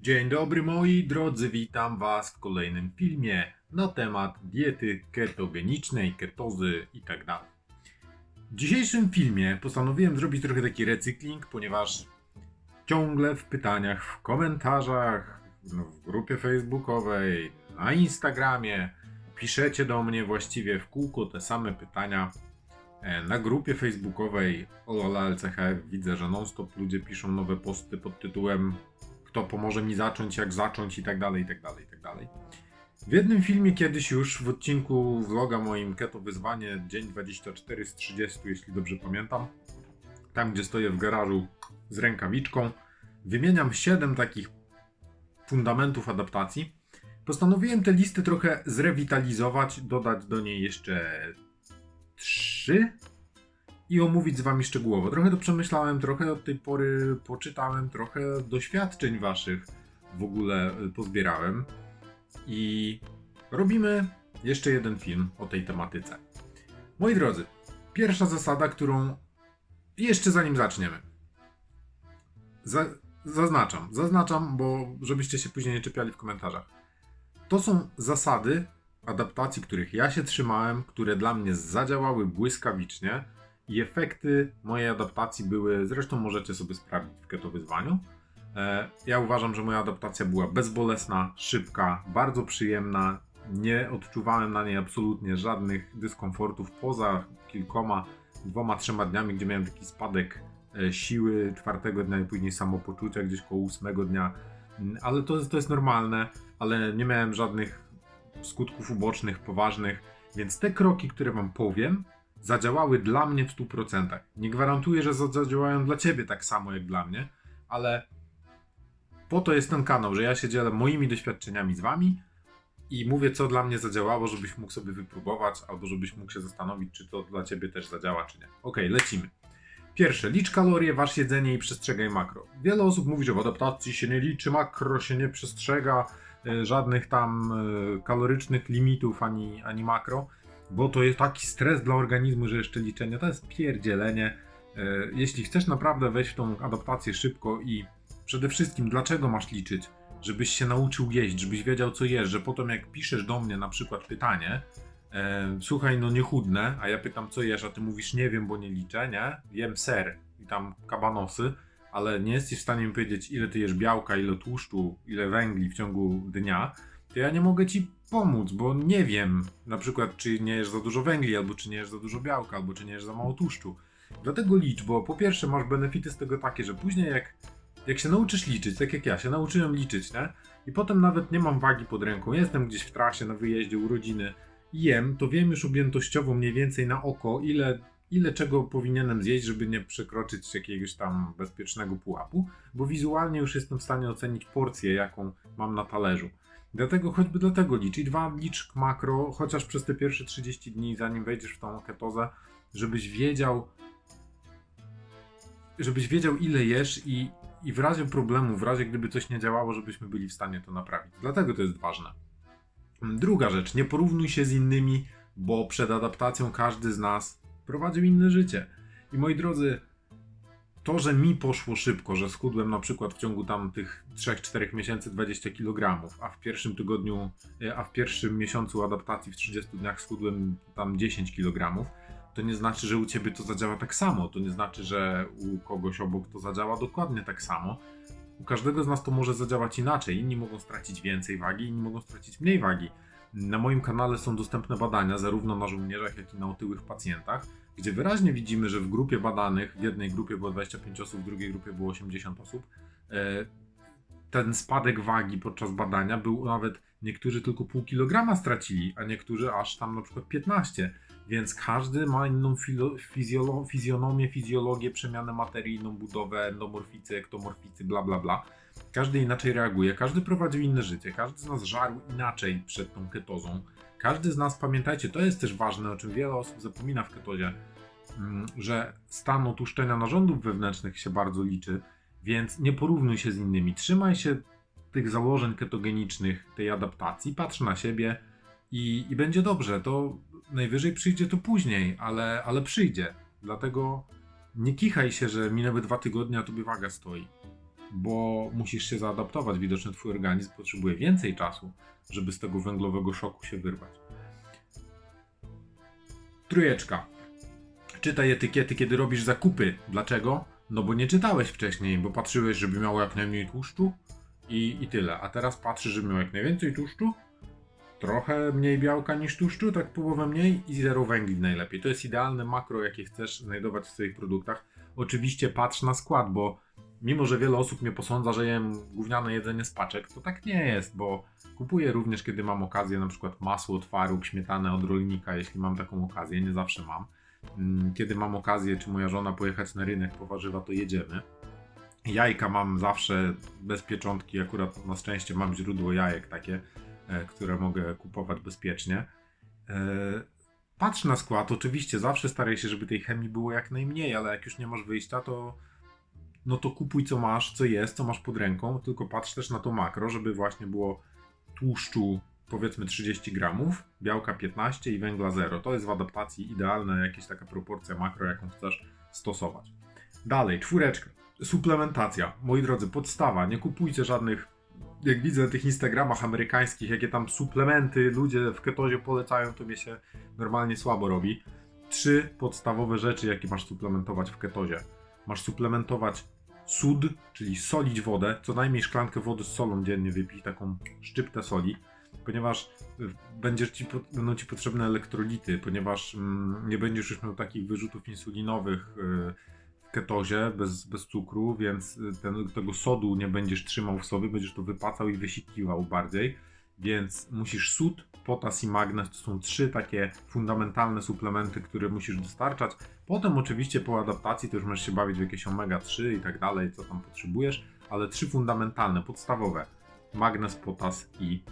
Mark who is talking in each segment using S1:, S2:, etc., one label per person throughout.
S1: Dzień dobry moi drodzy, witam was w kolejnym filmie na temat diety ketogenicznej, ketozy i tak. W dzisiejszym filmie postanowiłem zrobić trochę taki recykling, ponieważ ciągle w pytaniach, w komentarzach, no, w grupie facebookowej, na Instagramie piszecie do mnie właściwie w kółko te same pytania. E, Na grupie facebookowej Olola LCHF widzę, że non-stop ludzie piszą nowe posty pod tytułem kto pomoże mi zacząć, jak zacząć i tak dalej, i tak dalej, i tak dalej. W jednym filmie kiedyś już w odcinku vloga moim Keto Wyzwanie dzień 24 z 30, jeśli dobrze pamiętam, tam gdzie stoję w garażu z rękawiczką, wymieniam 7 takich fundamentów adaptacji. Postanowiłem te listy trochę zrewitalizować, dodać do niej jeszcze 3 i omówić z wami szczegółowo. Trochę to przemyślałem, trochę od tej pory poczytałem, trochę doświadczeń waszych w ogóle y, pozbierałem. I robimy jeszcze jeden film o tej tematyce. Moi drodzy, pierwsza zasada, którą jeszcze zanim zaczniemy. Za, zaznaczam, zaznaczam, bo żebyście się później nie czepiali w komentarzach. To są zasady adaptacji, których ja się trzymałem, które dla mnie zadziałały błyskawicznie i efekty mojej adaptacji były, zresztą możecie sobie sprawdzić w Keto Wyzwaniu. E, Ja uważam, że moja adaptacja była bezbolesna, szybka, bardzo przyjemna. Nie odczuwałem na niej absolutnie żadnych dyskomfortów poza kilkoma, dwoma, trzema dniami, gdzie miałem taki spadek e, siły czwartego dnia i później samopoczucia gdzieś koło ósmego dnia. Mm, Ale to, to jest normalne, ale nie miałem żadnych skutków ubocznych, poważnych, więc te kroki, które Wam powiem, zadziałały dla mnie w 100%. Nie gwarantuję, że za- zadziałają dla Ciebie tak samo jak dla mnie, ale po to jest ten kanał, że ja się dzielę moimi doświadczeniami z Wami i mówię, co dla mnie zadziałało, żebyś mógł sobie wypróbować, albo żebyś mógł się zastanowić, czy to dla Ciebie też zadziała, czy nie. Ok, lecimy. Pierwsze, licz kalorie, waż jedzenie i przestrzegaj makro. Wiele osób mówi, że w adaptacji się nie liczy makro, się nie przestrzega e, żadnych tam e, kalorycznych limitów ani, ani makro, bo to jest taki stres dla organizmu, że jeszcze liczenie to jest pierdzielenie. E, Jeśli chcesz naprawdę wejść w tą adaptację szybko i przede wszystkim dlaczego masz liczyć? Żebyś się nauczył jeść, żebyś wiedział co jesz, że potem jak piszesz do mnie na przykład pytanie, e, słuchaj, no nie chudnę, a ja pytam co jesz, a ty mówisz nie wiem, bo nie liczę, nie? Jem ser i tam kabanosy, ale nie jesteś w stanie mi powiedzieć ile ty jesz białka, ile tłuszczu, ile węgli w ciągu dnia, to ja nie mogę ci pomóc, bo nie wiem na przykład czy nie jesz za dużo węgli, albo czy nie jesz za dużo białka, albo czy nie jesz za mało tłuszczu. Dlatego licz, bo po pierwsze masz benefity z tego takie, że później jak, jak się nauczysz liczyć, tak jak ja się nauczyłem liczyć, nie? I potem nawet nie mam wagi pod ręką, jestem gdzieś w trasie, na wyjeździe, urodziny, jem, to wiem już objętościowo mniej więcej na oko, ile, ile czego powinienem zjeść, żeby nie przekroczyć jakiegoś tam bezpiecznego pułapu, bo wizualnie już jestem w stanie ocenić porcję, jaką mam na talerzu. Dlatego choćby dlatego licz. I dwa, licz makro, chociaż przez te pierwsze 30 dni, zanim wejdziesz w tą ketozę, żebyś wiedział, żebyś wiedział ile jesz i, i w razie problemu, w razie gdyby coś nie działało, żebyśmy byli w stanie to naprawić. Dlatego to jest ważne. Druga rzecz, nie porównuj się z innymi, bo przed adaptacją każdy z nas prowadził inne życie. I moi drodzy, to, że mi poszło szybko, że schudłem na przykład w ciągu tam tych 3-4 miesięcy 20 kg, a w pierwszym tygodniu, e, a w pierwszym miesiącu adaptacji w 30 dniach schudłem tam 10 kg, to nie znaczy, że u ciebie to zadziała tak samo. To nie znaczy, że u kogoś obok to zadziała dokładnie tak samo. U każdego z nas to może zadziałać inaczej. Inni mogą stracić więcej wagi, inni mogą stracić mniej wagi. Na moim kanale są dostępne badania, zarówno na żołnierzach, jak i na otyłych pacjentach, gdzie wyraźnie widzimy, że w grupie badanych, w jednej grupie było 25 osób, w drugiej grupie było 80 osób, e, ten spadek wagi podczas badania był nawet niektórzy tylko pół kilograma stracili, a niektórzy aż tam na przykład 15. Więc każdy ma inną fizjolo- fizjonomię, fizjologię, przemianę materii, inną budowę, endomorficy, ektomorficy, bla bla bla. Każdy inaczej reaguje, każdy prowadził inne życie, każdy z nas żarł inaczej przed tą ketozą. Każdy z nas, pamiętajcie, to jest też ważne, o czym wiele osób zapomina w ketozie, mm, że stan otłuszczenia narządów wewnętrznych się bardzo liczy, więc nie porównuj się z innymi. Trzymaj się tych założeń ketogenicznych, tej adaptacji, patrz na siebie i, i będzie dobrze. To najwyżej przyjdzie to później, ale, ale przyjdzie. Dlatego nie kichaj się, że minęły dwa tygodnie, a tobie waga stoi. Bo musisz się zaadaptować. Widocznie twój organizm potrzebuje więcej czasu, żeby z tego węglowego szoku się wyrwać. Trójeczka. Czytaj etykiety, kiedy robisz zakupy. Dlaczego? No bo nie czytałeś wcześniej, bo patrzyłeś, żeby miało jak najmniej tłuszczu i, i tyle. A teraz patrzysz, żeby miał jak najwięcej tłuszczu, trochę mniej białka niż tłuszczu, tak połowę mniej i zero węgli najlepiej. To jest idealne makro, jakie chcesz znajdować w swoich produktach. Oczywiście patrz na skład, bo mimo, że wiele osób mnie posądza, że jem gówniane jedzenie z paczek, to tak nie jest, bo kupuję również, kiedy mam okazję, na przykład masło, twaróg, śmietanę od rolnika, jeśli mam taką okazję, nie zawsze mam. Mm, Kiedy mam okazję, czy moja żona pojechać na rynek po warzywa, to jedziemy. Jajka mam zawsze bez pieczątki, akurat na szczęście mam źródło jajek takie, e, które mogę kupować bezpiecznie. E, Patrz na skład, oczywiście, zawsze staraj się, żeby tej chemii było jak najmniej, ale jak już nie masz wyjścia, to no to kupuj co masz, co jest, co masz pod ręką, tylko patrz też na to makro, żeby właśnie było tłuszczu powiedzmy 30 gramów, białka 15 i węgla 0. To jest w adaptacji idealna jakaś taka proporcja makro, jaką chcesz stosować. Dalej, czwóreczka. Suplementacja. Moi drodzy, podstawa. Nie kupujcie żadnych, jak widzę na tych Instagramach amerykańskich, jakie tam suplementy ludzie w ketozie polecają, to mnie się normalnie słabo robi. Trzy podstawowe rzeczy, jakie masz suplementować w ketozie. Masz suplementować sód, czyli solić wodę, co najmniej szklankę wody z solą dziennie wypij, taką szczyptę soli, ponieważ y, będziesz ci, będą ci potrzebne elektrolity, ponieważ mm, nie będziesz już miał takich wyrzutów insulinowych y, w ketozie bez, bez cukru, więc y, ten, tego sodu nie będziesz trzymał w sobie, będziesz to wypacał i wysikiwał bardziej. Więc musisz sód, potas i magnez to są trzy takie fundamentalne suplementy, które musisz dostarczać. Potem oczywiście po adaptacji to już możesz się bawić w jakieś omega-3 i tak dalej, co tam potrzebujesz, ale trzy fundamentalne, podstawowe. Magnez, potas i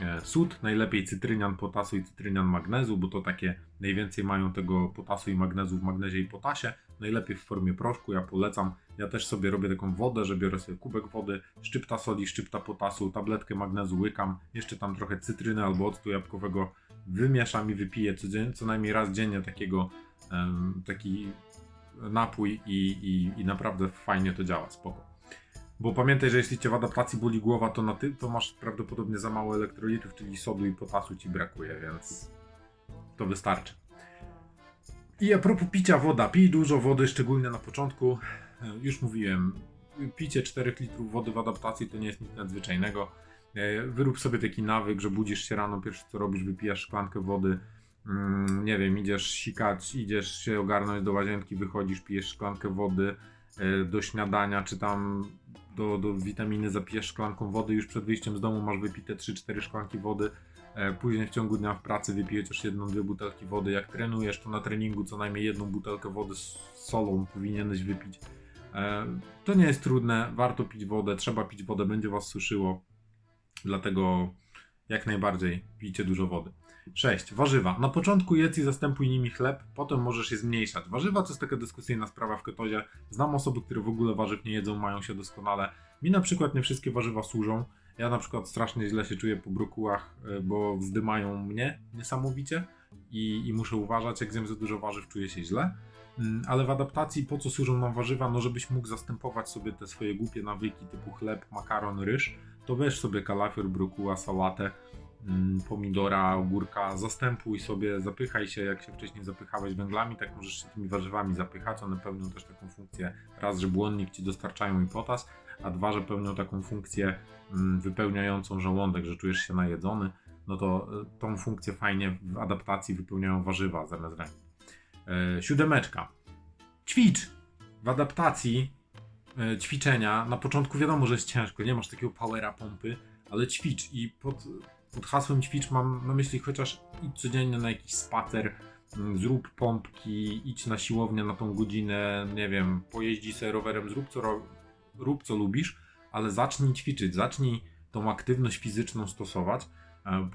S1: e, sód. Najlepiej cytrynian potasu i cytrynian magnezu, bo to takie najwięcej mają tego potasu i magnezu w magnezie i potasie. Najlepiej w formie proszku, ja polecam. Ja też sobie robię taką wodę, że biorę sobie kubek wody, szczypta soli, szczypta potasu, tabletkę magnezu łykam, jeszcze tam trochę cytryny albo octu jabłkowego wymieszam i wypiję codziennie, co najmniej raz dziennie takiego em, taki napój i, i, i naprawdę fajnie to działa, spoko. Bo pamiętaj, że jeśli cię w adaptacji boli głowa, to, na ty, to masz prawdopodobnie za mało elektrolitów, czyli sodu i potasu ci brakuje, więc to wystarczy. I a propos picia woda, pij dużo wody, szczególnie na początku. Już mówiłem, picie 4 litrów wody w adaptacji to nie jest nic nadzwyczajnego. E, Wyrób sobie taki nawyk, że budzisz się rano, pierwsze co robisz, wypijasz szklankę wody, mm, nie wiem, idziesz sikać, idziesz się ogarnąć do łazienki, wychodzisz, pijesz szklankę wody, e, do śniadania, czy tam do, do witaminy zapijesz szklanką wody, już przed wyjściem z domu masz wypite 3-4 szklanki wody, e, później w ciągu dnia w pracy wypije chociaż jedną, dwie butelki wody, jak trenujesz, to na treningu co najmniej jedną butelkę wody z solą powinieneś wypić. E, To nie jest trudne, warto pić wodę, trzeba pić wodę, będzie was suszyło, dlatego jak najbardziej pijcie dużo wody. 6. Warzywa. Na początku jedz i zastępuj nimi chleb, potem możesz je zmniejszać. Warzywa to jest taka dyskusyjna sprawa w ketozie. Znam osoby, które w ogóle warzyw nie jedzą, mają się doskonale. Mi na przykład nie wszystkie warzywa służą. Ja na przykład strasznie źle się czuję po brokułach, e, bo wzdymają mnie niesamowicie i, i muszę uważać, jak zjem za dużo warzyw, czuję się źle. Mm, Ale w adaptacji po co służą nam warzywa? No żebyś mógł zastępować sobie te swoje głupie nawyki typu chleb, makaron, ryż, to weź sobie kalafior, brokuła, sałatę, mm, pomidora, ogórka, zastępuj sobie, zapychaj się, jak się wcześniej zapychałeś węglami, tak możesz się tymi warzywami zapychać, one pełnią też taką funkcję, raz, że błonnik ci dostarczają i potas, a dwa, że pełnią taką funkcję mm, wypełniającą żołądek, że czujesz się najedzony, no to y, tą funkcję fajnie w adaptacji wypełniają warzywa zamiast węgli. E, siódemeczka. Ćwicz! W adaptacji e, ćwiczenia, na początku wiadomo, że jest ciężko, nie masz takiego powera pompy, ale ćwicz i pod, pod hasłem ćwicz mam na myśli chociaż idź codziennie na jakiś spacer, mm, zrób pompki, idź na siłownię na tą godzinę, nie wiem, pojeździ sobie rowerem, zrób co, rób co lubisz, ale zacznij ćwiczyć, zacznij tą aktywność fizyczną stosować,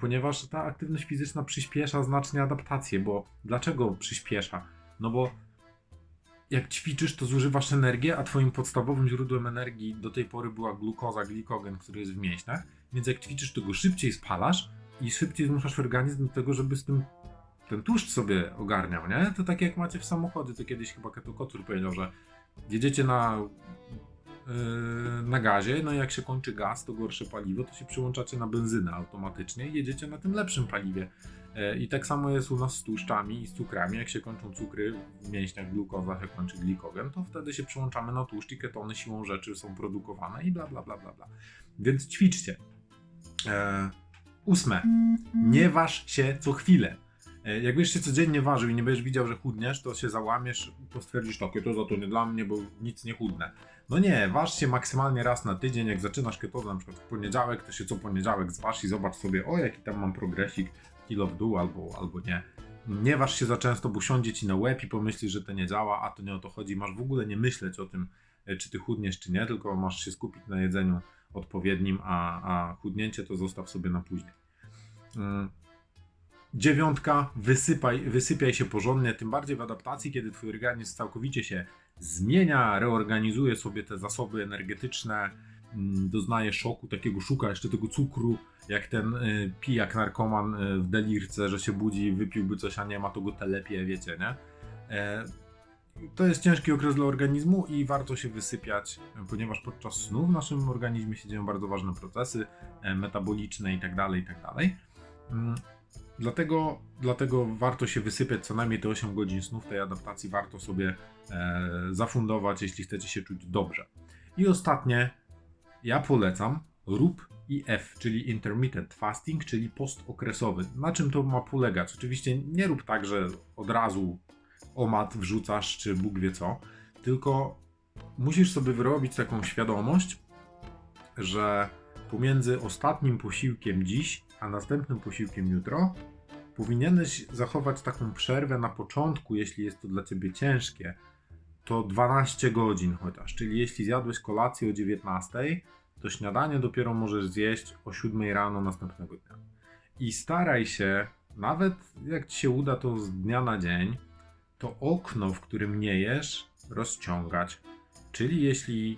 S1: ponieważ ta aktywność fizyczna przyspiesza znacznie adaptację, bo dlaczego przyspiesza? No bo jak ćwiczysz, to zużywasz energię, a twoim podstawowym źródłem energii do tej pory była glukoza, glikogen, który jest w mięśniach, więc jak ćwiczysz, to go szybciej spalasz i szybciej zmuszasz organizm do tego, żeby z tym ten tłuszcz sobie ogarniał, nie? To tak jak macie w samochodzie, to kiedyś chyba Keto Kotur powiedział, że jedziecie na na gazie, no i jak się kończy gaz, to gorsze paliwo, to się przyłączacie na benzynę automatycznie i jedziecie na tym lepszym paliwie. Yy, I tak samo jest u nas z tłuszczami i z cukrami. Jak się kończą cukry w mięśniach, glukoza się kończy glikogen, to wtedy się przyłączamy na tłuszcz i ketony siłą rzeczy są produkowane i bla bla bla bla bla. Więc ćwiczcie. E, ósme. Nie waż się co chwilę. E, Jak będziesz się codziennie ważył i nie będziesz widział, że chudniesz, to się załamiesz, to stwierdzisz takie, to za to nie dla mnie, bo nic nie chudnę. No nie, waż się maksymalnie raz na tydzień, jak zaczynasz ketozę na przykład w poniedziałek, to się co poniedziałek zważ i zobacz sobie, o jaki tam mam progresik, kilo w dół albo, albo nie. Nie waż się za często, bo siądzie ci na łeb i pomyślisz, że to nie działa, a to nie o to chodzi. Masz w ogóle nie myśleć o tym, e, czy ty chudniesz, czy nie, tylko masz się skupić na jedzeniu odpowiednim, a, a chudnięcie to zostaw sobie na później. Mm. Dziewiątka, wysypaj, wysypiaj się porządnie, tym bardziej w adaptacji, kiedy twój organizm całkowicie się zmienia, reorganizuje sobie te zasoby energetyczne, mm, doznaje szoku, takiego szuka jeszcze tego cukru, jak ten y, pijak narkoman y, w delirce, że się budzi, wypiłby coś, a nie ma, to go telepie, wiecie, nie? E, to jest ciężki okres dla organizmu i warto się wysypiać, ponieważ podczas snu w naszym organizmie się dzieją bardzo ważne procesy e, metaboliczne itd. itd. Dlatego, dlatego warto się wysypiać co najmniej te 8 godzin snu w tej adaptacji. Warto sobie e, zafundować, jeśli chcecie się czuć dobrze. I ostatnie, ja polecam rób IF, czyli intermittent fasting, czyli post okresowy. Na czym to ma polegać? Oczywiście nie rób tak, że od razu omat wrzucasz, czy Bóg wie co, tylko musisz sobie wyrobić taką świadomość, że pomiędzy ostatnim posiłkiem dziś, a następnym posiłkiem jutro, powinieneś zachować taką przerwę na początku, jeśli jest to dla ciebie ciężkie, to 12 godzin chociaż. Czyli jeśli zjadłeś kolację o 19, to śniadanie dopiero możesz zjeść o 7 rano następnego dnia. I staraj się, nawet jak ci się uda to z dnia na dzień, to okno, w którym nie jesz, rozciągać. Czyli jeśli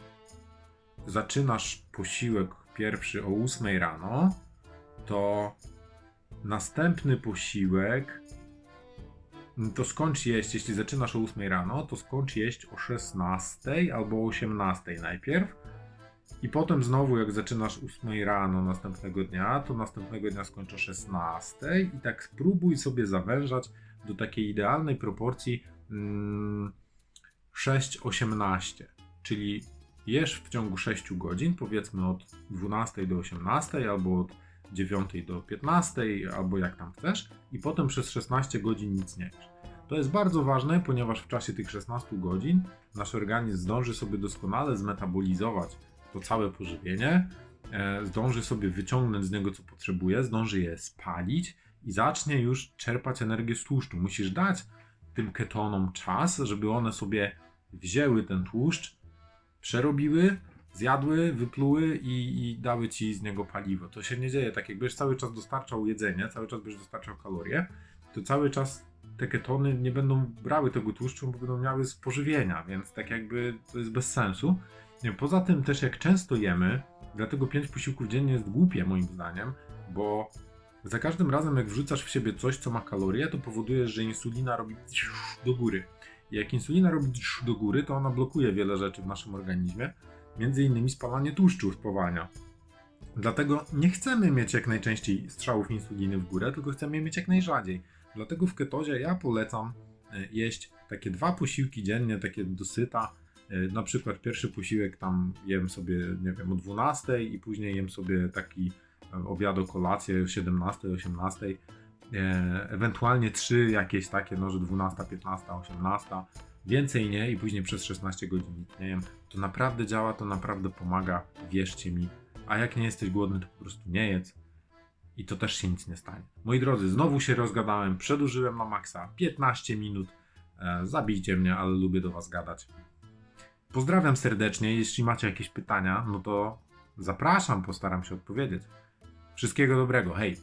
S1: zaczynasz posiłek pierwszy o 8 rano, to następny posiłek to skończ jeść, jeśli zaczynasz o 8 rano, to skończ jeść o 16 albo o 18 najpierw. I potem znowu, jak zaczynasz 8 rano następnego dnia, to następnego dnia skończ o 16 i tak spróbuj sobie zawężać do takiej idealnej proporcji mm, 6-18. Czyli jesz w ciągu 6 godzin, powiedzmy od 12 do 18 albo od 9 do 15, albo jak tam chcesz, i potem przez 16 godzin nic nie jesz. To jest bardzo ważne, ponieważ w czasie tych 16 godzin nasz organizm zdąży sobie doskonale zmetabolizować to całe pożywienie, e, zdąży sobie wyciągnąć z niego co potrzebuje, zdąży je spalić i zacznie już czerpać energię z tłuszczu. Musisz dać tym ketonom czas, żeby one sobie wzięły ten tłuszcz, przerobiły, zjadły, wypluły i, i dały ci z niego paliwo. To się nie dzieje tak, jakbyś cały czas dostarczał jedzenie, cały czas byś dostarczał kalorie, to cały czas te ketony nie będą brały tego tłuszczu, bo będą miały z pożywienia, więc tak jakby to jest bez sensu. Poza tym też jak często jemy, dlatego 5 posiłków dziennie jest głupie moim zdaniem, bo za każdym razem jak wrzucasz w siebie coś, co ma kalorie, to powoduje, że insulina robi do góry. I jak insulina robi do góry, to ona blokuje wiele rzeczy w naszym organizmie, między innymi spalanie tłuszczu spowalnia. Dlatego nie chcemy mieć jak najczęściej strzałów insuliny w górę, tylko chcemy mieć jak najrzadziej. Dlatego w ketozie ja polecam e, jeść takie dwa posiłki dziennie, takie dosyta. E, Na przykład pierwszy posiłek tam jem sobie, nie wiem, o 12 i później jem sobie taki e, obiad, kolację o 17, 18. E, Ewentualnie trzy jakieś takie, no że 12, 15, 18. Więcej nie i później przez 16 godzin nic nie jem. To naprawdę działa, to naprawdę pomaga, wierzcie mi. A jak nie jesteś głodny, to po prostu nie jedz i to też się nic nie stanie. Moi drodzy, znowu się rozgadałem, przedłużyłem na maksa 15 minut. E, zabijcie mnie, ale lubię do Was gadać. Pozdrawiam serdecznie. Jeśli macie jakieś pytania, no to zapraszam, postaram się odpowiedzieć. Wszystkiego dobrego, hej!